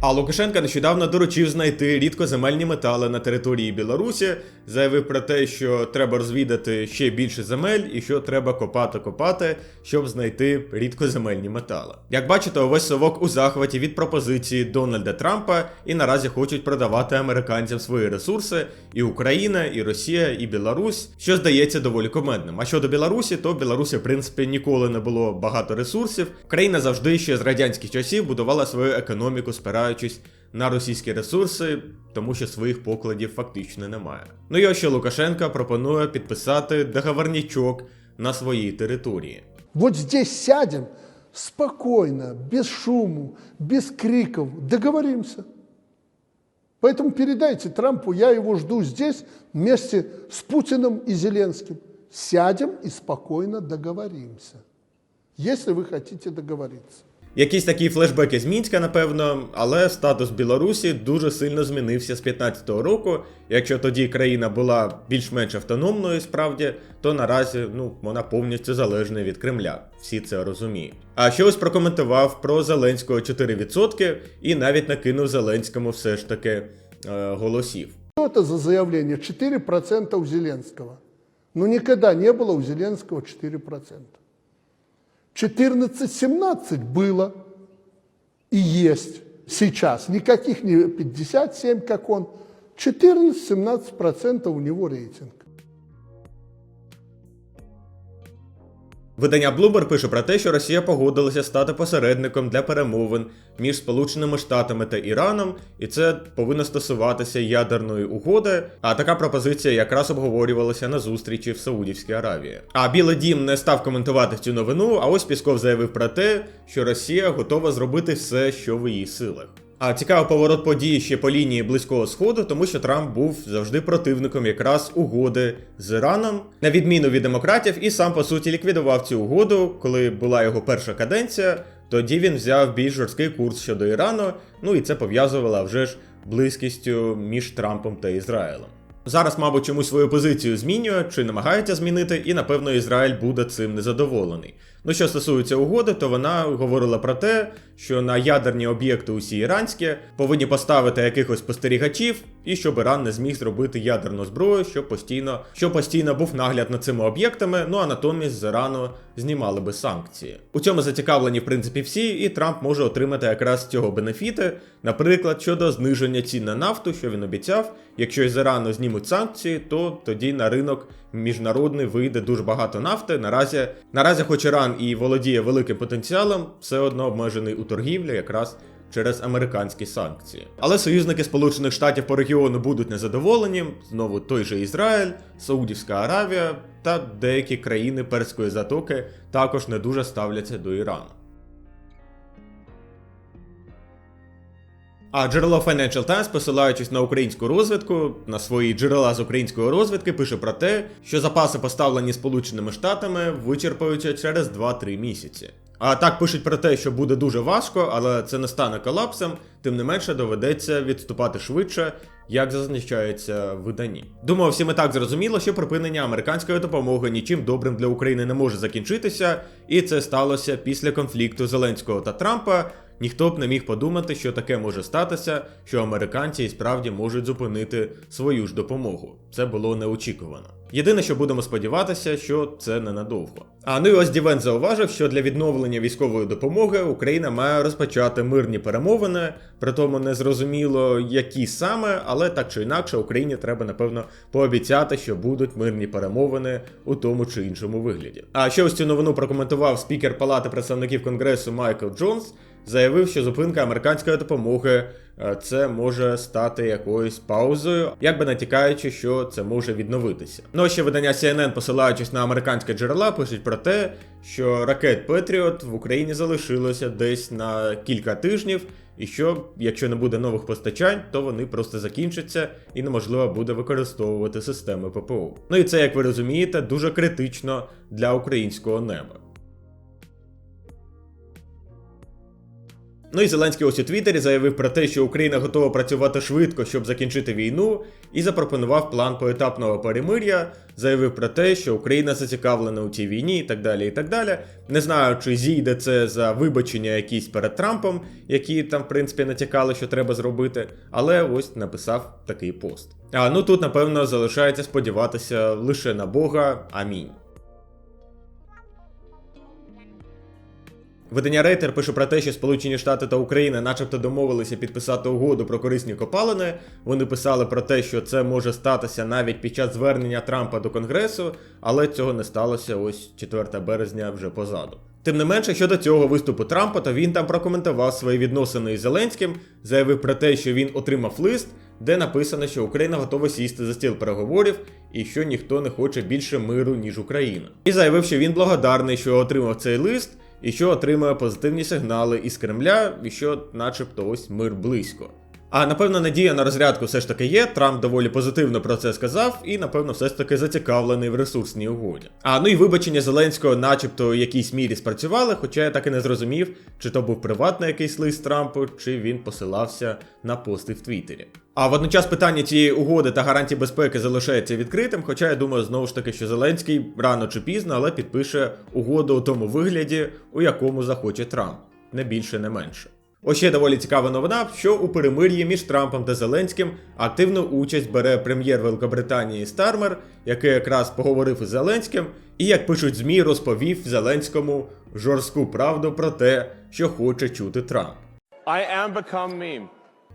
А Лукашенко нещодавно доручив знайти рідкоземельні метали на території Білорусі, заявив про те, що треба розвідати ще більше земель і що треба копати-копати, щоб знайти рідкоземельні метали. Як бачите, увесь совок у захваті від пропозиції Дональда Трампа і наразі хочуть продавати американцям свої ресурси, і Україна, і Росія, і Білорусь, що здається доволі комедним. А щодо Білорусі, то в Білорусі, в принципі, ніколи не було багато ресурсів. Країна завжди ще з радянських часів будувала свою економіку, спираючись на російські ресурси, тому що своїх покладів фактично немає. Ну і ось що Лукашенко пропонує підписати договорнячок на своїй території. Вот здесь сядем спокойно, без шуму, без криков, договоримся. Поэтому передайте Трампу, я его жду здесь вместе с Путиным и Зеленским. Сядем и спокойно договоримся, если вы хотите договориться. Якісь такі флешбеки з Мінська, напевно, але статус Білорусі дуже сильно змінився з 15-го року. Якщо тоді країна була більш-менш автономною, справді, то наразі ну вона повністю залежна від Кремля. Всі це розуміють. А ще ось прокоментував про Зеленського 4% і навіть накинув Зеленському все ж таки е, голосів. Что это за заявление? 4% у Зеленского. Ну, никогда не было у Зеленского 4%. 14-17 было и есть сейчас. Никаких не 57, как он. 14-17% у него рейтинг. Видання Bloomberg пише про те, що Росія погодилася стати посередником для перемовин між Сполученими Штатами та Іраном, і це повинно стосуватися ядерної угоди. А така пропозиція якраз обговорювалася на зустрічі в Саудівській Аравії. А Білий Дім не став коментувати цю новину. А ось Пісков заявив про те, що Росія готова зробити все, що в її силах. А цікавий поворот подій ще по лінії близького сходу, тому що Трамп був завжди противником якраз угоди з Іраном, на відміну від демократів, і сам по суті ліквідував цю угоду, коли була його перша каденція. Тоді він взяв більш жорсткий курс щодо Ірану. Ну і це пов'язувало вже ж близькістю між Трампом та Ізраїлем. Зараз, мабуть, чомусь свою позицію змінює чи намагається змінити, і напевно Ізраїль буде цим незадоволений. Ну що стосується угоди, то вона говорила про те, що на ядерні об'єкти усі іранські повинні поставити якихось спостерігачів, і щоб Іран не зміг зробити ядерну зброю, щоб постійно, щоб постійно був нагляд над цими об'єктами. Ну а натомість з Ірану знімали би санкції. У цьому зацікавлені в принципі всі, і Трамп може отримати якраз з цього бенефіти, наприклад, щодо зниження цін на нафту, що він обіцяв. Якщо із Ірану знімуть санкції, то тоді на ринок міжнародний вийде дуже багато нафти. Наразі, наразі, хоч Іран і володіє великим потенціалом, все одно обмежений у торгівлі якраз. Через американські санкції. Але союзники Сполучених Штатів по регіону будуть незадоволені. Знову той же Ізраїль, Саудівська Аравія та деякі країни Перської затоки також не дуже ставляться до Ірану. А джерело Financial Times, посилаючись на українську розвідку, на свої джерела з української розвідки, пише про те, що запаси, поставлені Сполученими Штатами, вичерпаються через 2-3 місяці. А так пишуть про те, що буде дуже важко, але це не стане колапсом, тим не менше доведеться відступати швидше, як зазначається в виданні. Думаю, всім і так зрозуміло, що припинення американської допомоги нічим добрим для України не може закінчитися, і це сталося після конфлікту Зеленського та Трампа. Ніхто б не міг подумати, що таке може статися, що американці і справді можуть зупинити свою ж допомогу. Це було неочікувано. Єдине, що будемо сподіватися, що це ненадовго. А ну і ось Дівен зауважив, що для відновлення військової допомоги Україна має розпочати мирні перемовини, при тому не зрозуміло, які саме, але так чи інакше Україні треба напевно пообіцяти, що будуть мирні перемовини у тому чи іншому вигляді. А ще ось цю новину прокоментував спікер Палати представників Конгресу Майкл Джонс заявив, що зупинка американської допомоги е, це може стати якоюсь паузою, якби натякаючи, що це може відновитися. Ну ще видання CNN, посилаючись на американське джерела, пишуть про те, що ракет Петріот в Україні залишилося десь на кілька тижнів. І що, якщо не буде нових постачань, то вони просто закінчаться і неможливо буде використовувати системи ППО. Ну і це, як ви розумієте, дуже критично для українського неба. Ну і Зеленський ось у Твіттері заявив про те, що Україна готова працювати швидко, щоб закінчити війну, і запропонував план поетапного перемир'я. Заявив про те, що Україна зацікавлена у цій війні і так далі. і так далі. Не знаю, чи зійде це за вибачення якісь перед Трампом, які там, в принципі, натякали, що треба зробити, але ось написав такий пост. А ну тут, напевно, залишається сподіватися лише на Бога. Амінь. Видання Рейтер пише про те, що Сполучені Штати та Україна, начебто, домовилися підписати угоду про корисні копалини. Вони писали про те, що це може статися навіть під час звернення Трампа до Конгресу, але цього не сталося ось 4 березня вже позаду. Тим не менше, щодо цього виступу Трампа, то він там прокоментував свої відносини із Зеленським, заявив про те, що він отримав лист, де написано, що Україна готова сісти за стіл переговорів і що ніхто не хоче більше миру, ніж Україна. І заявив, що він благодарний, що отримав цей лист і що отримує позитивні сигнали із Кремля, і що, начебто, ось мир близько. А напевно, надія на розрядку все ж таки є. Трамп доволі позитивно про це сказав, і напевно, все ж таки зацікавлений в ресурсній угоді. А ну і вибачення Зеленського, начебто, в якійсь мірі спрацювали, хоча я так і не зрозумів, чи то був приватний якийсь лист Трампу, чи він посилався на пости в Твіттері. А водночас питання цієї угоди та гарантій безпеки залишається відкритим, хоча я думаю знову ж таки, що Зеленський рано чи пізно, але підпише угоду у тому вигляді, у якому захоче Трамп, не більше, не менше. Ось ще доволі цікава новина, що у перемир'ї між Трампом та Зеленським активну участь бере прем'єр Великобританії Стармер, який якраз поговорив із Зеленським, і, як пишуть ЗМІ, розповів Зеленському жорстку правду про те, що хоче чути Трамп. I am become meme.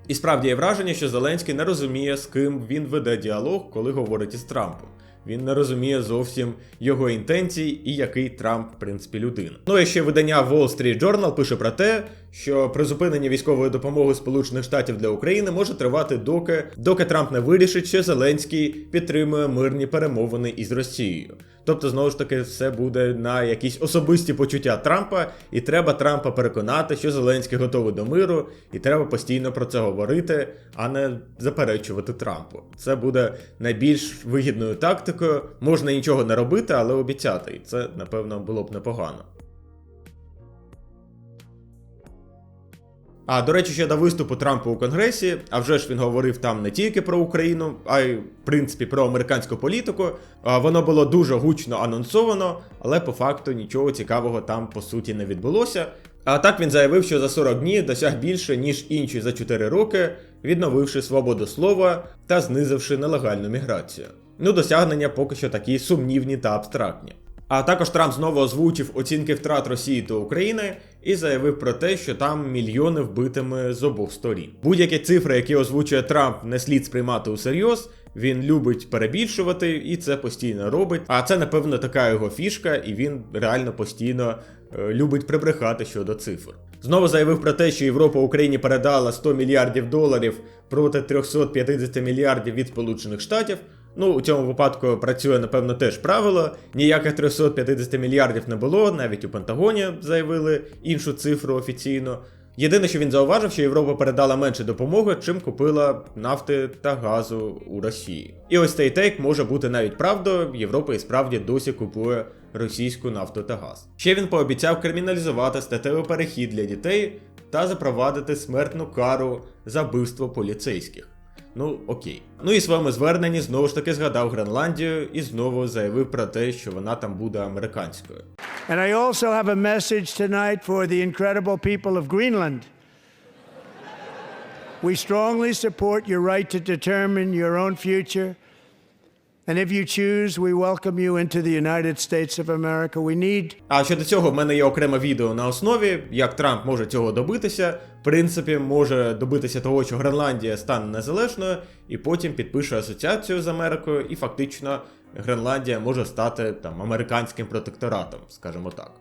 І справді є враження, що Зеленський не розуміє, з ким він веде діалог, коли говорить із Трампом. Він не розуміє зовсім його інтенцій і який Трамп, в принципі, людина. Ну і ще видання Wall Street Journal пише про те, що призупинення військової допомоги Сполучених Штатів для України може тривати доки, доки Трамп не вирішить, що Зеленський підтримує мирні перемовини із Росією. Тобто, знову ж таки, все буде на якісь особисті почуття Трампа, і треба Трампа переконати, що Зеленський готовий до миру, і треба постійно про це говорити, а не заперечувати Трампу. Це буде найбільш вигідною тактикою. Можна нічого не робити, але обіцяти. І це, напевно, було б непогано. А до речі, ще до виступу Трампа у Конгресі, а вже ж він говорив там не тільки про Україну, а й в принципі про американську політику. А, Воно було дуже гучно анонсовано, але по факту нічого цікавого там по суті не відбулося. А так він заявив, що за 40 днів досяг більше, ніж інші за 4 роки, відновивши свободу слова та знизивши нелегальну міграцію. Ну, досягнення поки що такі сумнівні та абстрактні. А також Трамп знову озвучив оцінки втрат Росії та України і заявив про те, що там мільйони вбитими з обох сторін. Будь-які цифри, які озвучує Трамп, не слід сприймати усерйоз. Він любить перебільшувати і це постійно робить. А це, напевно, така його фішка, і він реально постійно е, любить прибрехати щодо цифр. Знову заявив про те, що Європа Україні передала 100 мільярдів доларів проти 350 мільярдів від Сполучених Штатів. Ну, у цьому випадку працює, напевно, теж правило. Ніяких 350 мільярдів не було, навіть у Пентагоні заявили іншу цифру офіційно. Єдине, що він зауважив, що Європа передала менше допомоги, чим купила нафти та газу у Росії. І ось цей тейк може бути навіть правдою. Європа і справді досі купує російську нафту та газ. Ще він пообіцяв криміналізувати статевий перехід для дітей та запровадити смертну кару за вбивство поліцейських. Ну, окей. Ну і в своєму зверненні знову ж таки згадав Гренландію і знову заявив про те, що вона там буде американською. And I also have a message tonight for the incredible people of Greenland. We strongly support your right to determine your own future. If you choose, we welcome you into the United States of America. We need А щодо цього, в мене є окреме відео на основі, як Трамп може цього добитися. В принципі, може добитися того, що Гренландія стане незалежною, і потім підпише асоціацію з Америкою, і фактично Гренландія може стати там американським протекторатом, скажімо так.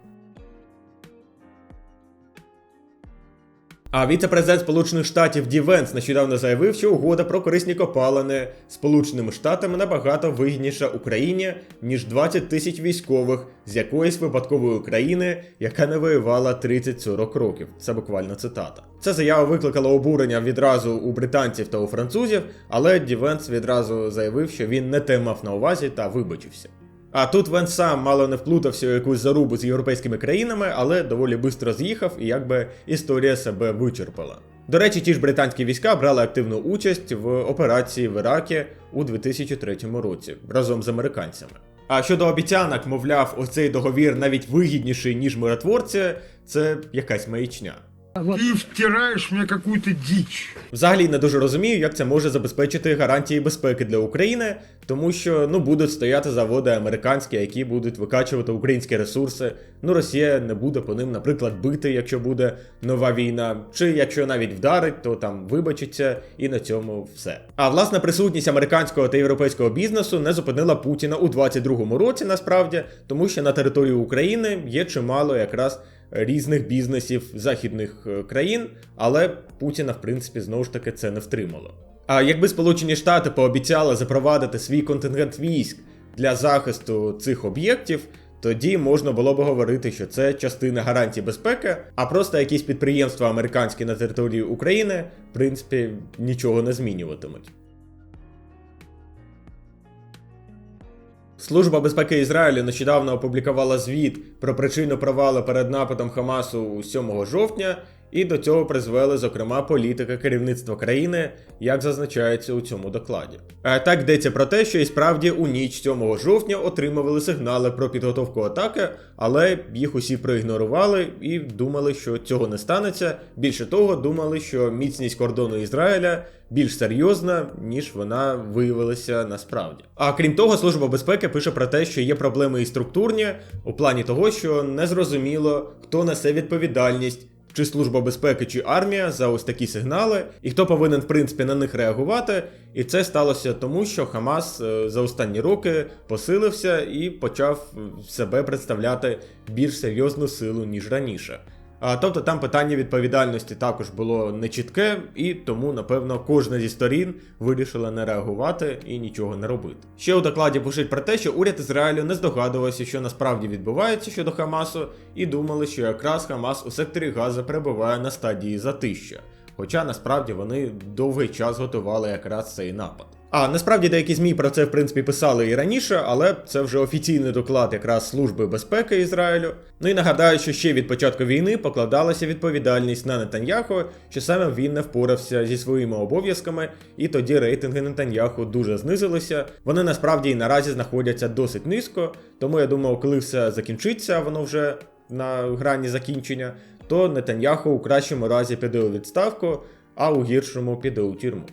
А віце-президент Сполучених Штатів Ді Венс нещодавно заявив, що угода про корисні копалини Сполученими Штатами набагато вигідніша Україні, ніж 20 тисяч військових з якоїсь випадкової країни, яка не воювала 30-40 років. Це буквально цитата. Ця заява викликала обурення відразу у британців та у французів, але Ді Венс відразу заявив, що він не те мав на увазі та вибачився. А тут Вен сам мало не вплутався у якусь зарубу з європейськими країнами, але доволі швидко з'їхав і якби історія себе вичерпала. До речі, ті ж британські війська брали активну участь в операції в Іракі у 2003 році разом з американцями. А щодо обіцянок, мовляв, оцей договір навіть вигідніший, ніж миротворці, це якась маячня. Ты втираешь мне какую-то дичь. Взагалі не дуже розумію, як це може забезпечити гарантії безпеки для України, тому що ну будуть стояти заводи американські, які будуть викачувати українські ресурси. Ну Росія не буде по ним, наприклад, бити, якщо буде нова війна, чи якщо навіть вдарить, то там вибачиться, і на цьому все. А власна присутність американського та європейського бізнесу не зупинила Путіна у 22-му році, насправді, тому що на території України є чимало якраз різних бізнесів західних е, країн, але Путіна, в принципі, знову ж таки це не втримало. А якби Сполучені Штати пообіцяли запровадити свій контингент військ для захисту цих об'єктів, тоді можна було б говорити, що це частина гарантії безпеки, а просто якісь підприємства американські на території України, в принципі, нічого не змінюватимуть. Служба безпеки Ізраїлю нещодавно опублікувала звіт про причину провалу перед нападом Хамасу 7 жовтня, і до цього призвели, зокрема, політика керівництва країни, як зазначається у цьому докладі. А так йдеться про те, що і справді у ніч 7 жовтня отримували сигнали про підготовку атаки, але їх усі проігнорували і думали, що цього не станеться. Більше того, думали, що міцність кордону Ізраїля більш серйозна, ніж вона виявилася насправді. А крім того, служба безпеки пише про те, що є проблеми і структурні у плані того, що незрозуміло, хто несе відповідальність. Чи служба безпеки, чи армія за ось такі сигнали, і хто повинен в принципі на них реагувати. І це сталося тому, що Хамас е, за останні роки посилився і почав е, себе представляти більш серйозну силу ніж раніше. Тобто там питання відповідальності також було нечітке, і тому, напевно, кожна зі сторін вирішила не реагувати і нічого не робити. Ще у докладі пишуть про те, що уряд Ізраїлю не здогадувався, що насправді відбувається щодо Хамасу, і думали, що якраз Хамас у секторі Газа перебуває на стадії затища. Хоча насправді вони довгий час готували якраз цей напад. А насправді деякі ЗМІ про це в принципі писали і раніше, але це вже офіційний доклад якраз Служби безпеки Ізраїлю. Ну і нагадаю, що ще від початку війни покладалася відповідальність на Нетаньяху, що саме він не впорався зі своїми обов'язками, і тоді рейтинги Нетаньяху дуже знизилися. Вони насправді і наразі знаходяться досить низько, тому я думаю, коли все закінчиться, воно вже на грані закінчення, то Нетаньяху у кращому разі піде у відставку, а у гіршому піде у тюрму.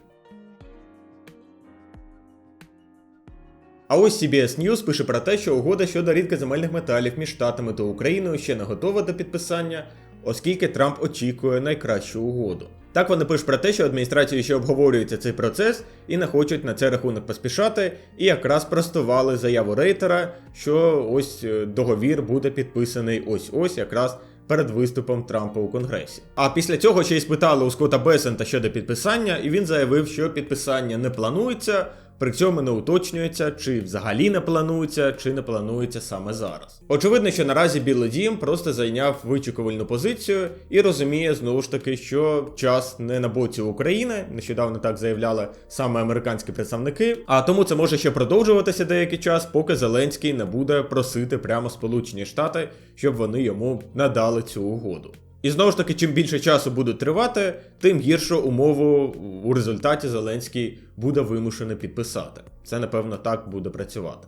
А ось CBS News пише про те, що угода щодо рідкоземельних металів між Штатами та Україною ще не готова до підписання, оскільки Трамп очікує найкращу угоду. Так вони пишуть про те, що адміністрації ще обговорюється цей процес і не хочуть на цей рахунок поспішати, і якраз простували заяву рейтера, що ось е, договір буде підписаний ось ось якраз перед виступом Трампа у Конгресі. А після цього ще й спитали у Скотта Бесента щодо підписання, і він заявив, що підписання не планується. При цьому не уточнюється, чи взагалі не планується, чи не планується саме зараз. Очевидно, що наразі Білий Дім просто зайняв вичікувальну позицію і розуміє знову ж таки, що час не на боці України. Нещодавно так заявляли саме американські представники. А тому це може ще продовжуватися деякий час, поки Зеленський не буде просити прямо Сполучені Штати, щоб вони йому надали цю угоду. І знову ж таки, чим більше часу буде тривати, тим гіршу умову у результаті Зеленський буде вимушений підписати. Це напевно так буде працювати.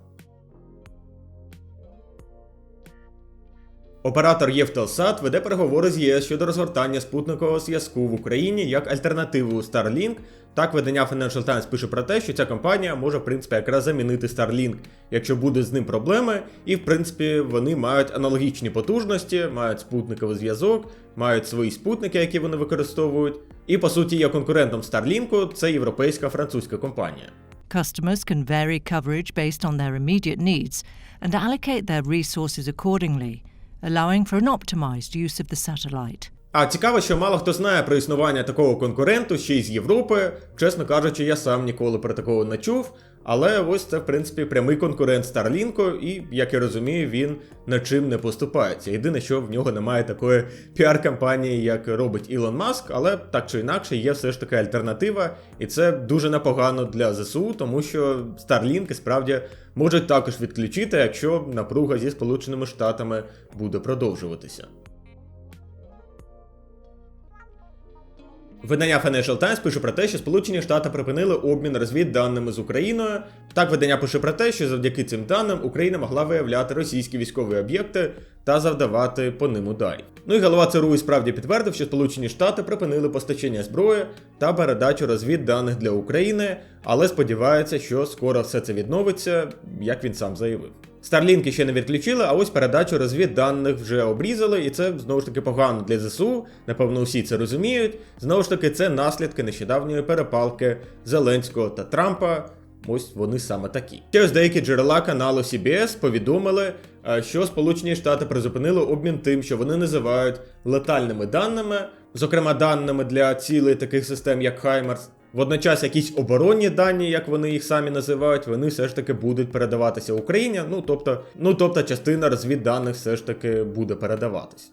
Оператор Євтелсат веде переговори з ЄС щодо розгортання спутникового зв'язку в Україні як альтернативу Starlink. Так, видання Financial Times пише про те, що ця компанія може, в принципі, якраз замінити Starlink, якщо будуть з ним проблеми. І, в принципі, вони мають аналогічні потужності, мають спутниковий зв'язок, мають свої спутники, які вони використовують. І, по суті, є конкурентом Starlink, це європейська французька компанія. Customers can vary coverage based on their immediate needs and allocate their resources accordingly, allowing for an optimized use of the satellite. А цікаво, що мало хто знає про існування такого конкуренту ще й з Європи. Чесно кажучи, я сам ніколи про такого не чув. Але ось це, в принципі, прямий конкурент Старлінку, і, як я розумію, він нічим не поступається. Єдине, що в нього немає такої піар-кампанії, як робить Ілон Маск, але так чи інакше є все ж таки альтернатива, і це дуже непогано для ЗСУ, тому що Starlink справді можуть також відключити, якщо напруга зі Сполученими Штатами буде продовжуватися. Видання Financial Times пише про те, що Сполучені Штати припинили обмін розвідданими з Україною. Так, видання пише про те, що завдяки цим даним Україна могла виявляти російські військові об'єкти та завдавати по ним ударів. Ну і голова ЦРУ і справді підтвердив, що Сполучені Штати припинили постачання зброї та передачу розвідданих для України, але сподіваються, що скоро все це відновиться, як він сам заявив. Старлінки ще не відключили, а ось передачу розвідданих вже обрізали, і це знову ж таки погано для ЗСУ. Напевно, всі це розуміють. Знову ж таки, це наслідки нещодавньої перепалки Зеленського та Трампа. Ось вони саме такі. Ще ось деякі джерела каналу CBS повідомили, е, що Сполучені Штати призупинили обмін тим, що вони називають летальними даними, зокрема даними для цілей таких систем, як Хаймарс. Водночас якісь оборонні дані, як вони їх самі називають, вони все ж таки будуть передаватися Україні. Ну тобто, ну тобто частина розвідданих все ж таки буде передаватись.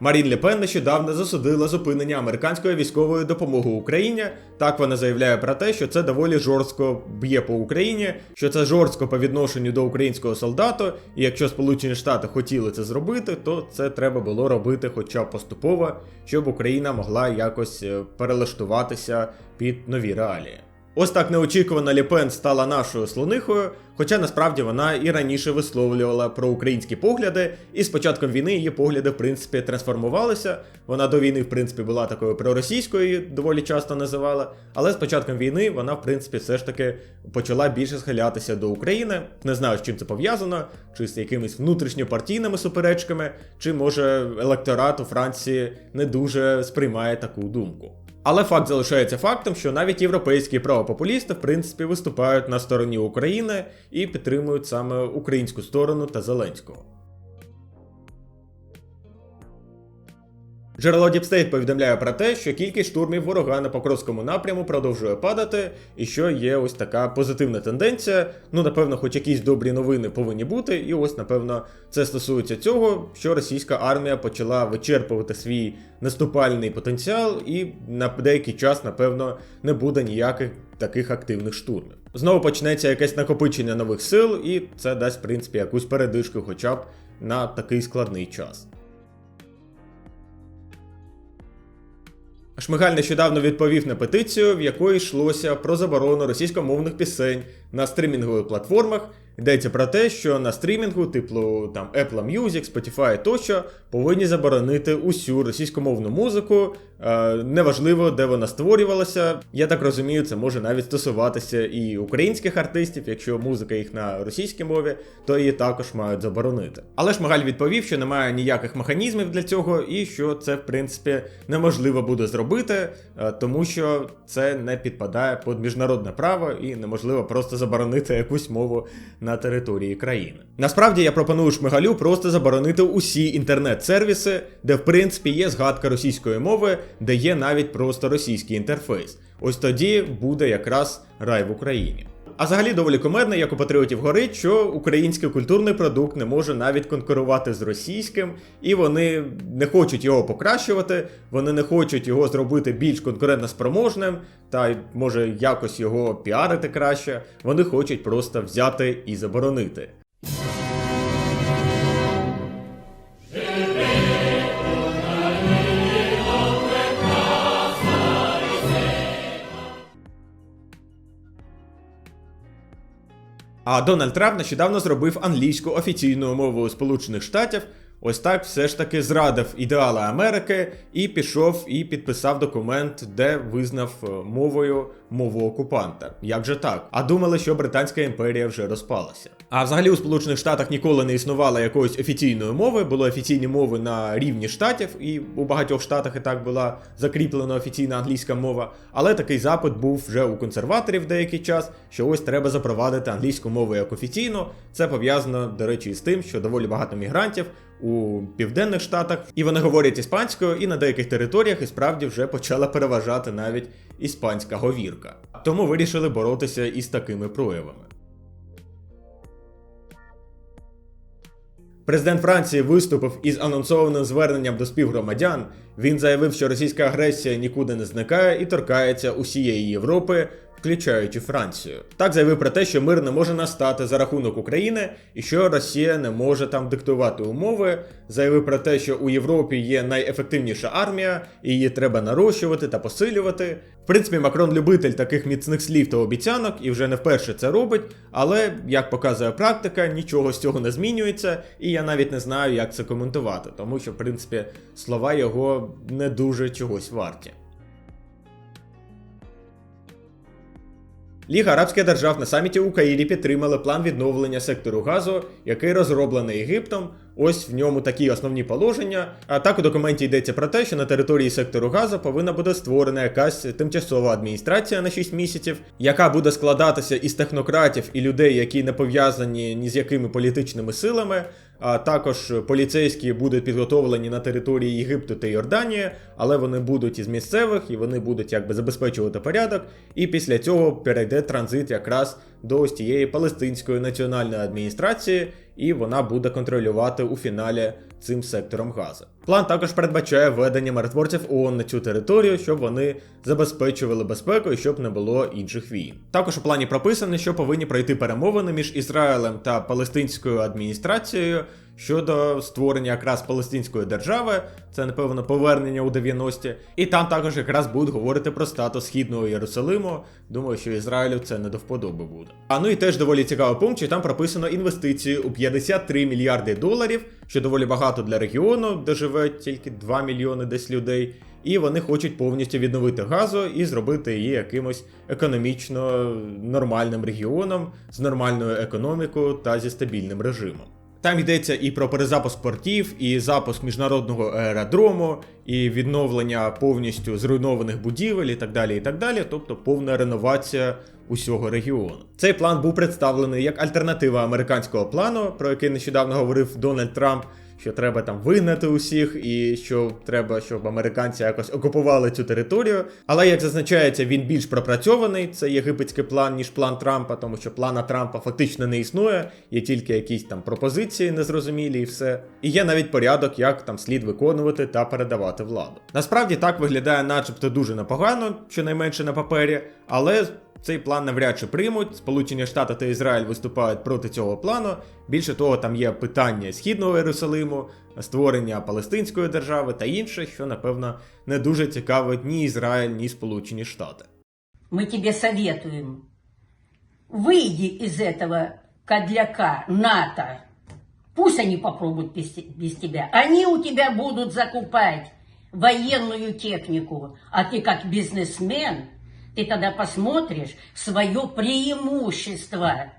Марін Ле Пен нещодавно засудила зупинення американської військової допомоги Україні. Так вона заявляє про те, що це доволі жорстко б'є по Україні, що це жорстко по відношенню до українського солдату. І якщо Сполучені Штати хотіли це зробити, то це треба було робити, хоча б поступово, щоб Україна могла якось е, перелаштуватися під нові реалії. Ось так неочікувано Ліпен стала нашою слонихою, хоча насправді вона і раніше висловлювала про українські погляди, і з початком війни її погляди, в принципі, трансформувалися. Вона до війни, в принципі, була такою проросійською, її доволі часто називала. Але з початком війни вона, в принципі, все ж таки почала більше схилятися до України. Не знаю, з чим це пов'язано, чи з якимись внутрішньопартійними суперечками, чи може електорат у Франції не дуже сприймає таку думку. Але факт залишається фактом, що навіть європейські правопопулісти в принципі виступають на стороні України і підтримують саме українську сторону та Зеленського. Джерело Діпстейт повідомляє про те, що кількість штурмів ворога на Покровському напряму продовжує падати, і що є ось така позитивна тенденція. Ну, напевно, хоч якісь добрі новини повинні бути, і ось, напевно, це стосується цього, що російська армія почала вичерпувати свій наступальний потенціал, і на деякий час, напевно, не буде ніяких таких активних штурмів. Знову почнеться якесь накопичення нових сил, і це дасть, в принципі, якусь передишку, хоча б на такий складний час. Шмигаль нещодавно відповів на петицію, в якої йшлося про заборону російськомовних пісень на стрімінгових платформах. Йдеться про те, що на стрімінгу, типу там Apple Music, Spotify тощо, повинні заборонити усю російськомовну музику. Е, неважливо, де вона створювалася. Я так розумію, це може навіть стосуватися і українських артистів, якщо музика їх на російській мові, то її також мають заборонити. Але Шмигаль відповів, що немає ніяких механізмів для цього, і що це, в принципі, неможливо буде зробити, е, тому що це не підпадає під міжнародне право і неможливо просто заборонити якусь мову на території країни. Насправді я пропоную Шмигалю просто заборонити усі інтернет-сервіси, де в принципі є згадка російської мови, де є навіть просто російський інтерфейс. Ось тоді буде якраз рай в Україні. А взагалі доволі комедно, як у патріотів горить, що український культурний продукт не може навіть конкурувати з російським, і вони не хочуть його покращувати, вони не хочуть його зробити більш конкурентноспроможним, та й може якось його піарити краще. Вони хочуть просто взяти і заборонити. А Дональд Трамп нещодавно зробив англійську офіційною мовою Сполучених Штатів. Ось так все ж таки зрадив ідеали Америки і пішов і підписав документ, де визнав е, мовою мову окупанта. Як же так? А думали, що Британська імперія вже розпалася. А взагалі у Сполучених Штатах ніколи не існувало якоїсь офіційної мови, були офіційні мови на рівні штатів, і у багатьох штатах і так була закріплена офіційна англійська мова. Але такий запит був вже у консерваторів деякий час, що ось треба запровадити англійську мову як офіційну. Це пов'язано, до речі, із тим, що доволі багато мігрантів у південних штатах, і вони говорять іспанською, і на деяких територіях і справді вже почала переважати навіть іспанська говірка. Тому вирішили боротися із такими проявами. Президент Франції виступив із анонсованим зверненням до співгромадян. Він заявив, що російська агресія нікуди не зникає і торкається усієї Європи, включаючи Францію. Так заявив про те, що мир не може настати за рахунок України і що Росія не може там диктувати умови. Заявив про те, що у Європі є найефективніша армія, і її треба нарощувати та посилювати. В принципі, Макрон любитель таких міцних слів та обіцянок і вже не вперше це робить. Але як показує практика, нічого з цього не змінюється, і я навіть не знаю, як це коментувати, тому що, в принципі, слова його не дуже чогось варті. Ліга арабських держав на саміті у Каїрі підтримали план відновлення сектору газу, який розроблений Єгиптом. Ось в ньому такі основні положення. А так у документі йдеться про те, що на території сектору газу повинна буде створена якась тимчасова адміністрація на 6 місяців, яка буде складатися із технократів і людей, які не пов'язані ні з якими політичними силами. А також поліцейські будуть підготовлені на території Єгипту та Йорданії, але вони будуть із місцевих і вони будуть якби забезпечувати порядок. І після цього перейде транзит якраз до ось тієї палестинської національної адміністрації, і вона буде контролювати у фіналі цим сектором газу. План також передбачає введення миротворців ООН на цю територію, щоб вони забезпечували безпеку і щоб не було інших війн. Також у плані прописано, що повинні пройти перемовини між Ізраїлем та палестинською адміністрацією щодо створення якраз палестинської держави. Це напевно повернення у 90-ті. І там також якраз будуть говорити про статус східного Єрусалиму. Думаю, що Ізраїлю це не до вподоби буде. А ну і теж доволі цікавий пункт, що там прописано інвестиції у 53 мільярди доларів, що доволі багато для регіону, де живе тільки 2 мільйони десь людей. І вони хочуть повністю відновити газу і зробити її якимось економічно нормальним регіоном з нормальною економікою та зі стабільним режимом. Там йдеться і про перезапуск портів, і запуск міжнародного аеродрому, і відновлення повністю зруйнованих будівель, і так далі. і так далі, Тобто повна реновація усього регіону. Цей план був представлений як альтернатива американського плану, про який нещодавно говорив Дональд Трамп. Що треба там вигнати усіх, і що треба, щоб американці якось окупували цю територію. Але як зазначається, він більш пропрацьований. Це єгипетський план, ніж план Трампа, тому що плана Трампа фактично не існує, є тільки якісь там пропозиції незрозумілі і все. І є навіть порядок, як там слід виконувати та передавати владу. Насправді так виглядає, начебто, дуже непогано, щонайменше на папері, але Цей план навряд чи приймуть. Сполучені Штати та Ізраїль виступають проти цього плану. Більше того, там є питання східного Єрусалиму, створення Палестинської держави та інше, що напевно не дуже цікавить ні Ізраїль, ні Сполучені Штати. мы тебе советуем, выйди из этого кадляка НАТО. Пусть они попробуют без, без тебя. Они у тебя будут закупать военную технику, а ты как бизнесмен, ты тогда посмотришь свое преимущество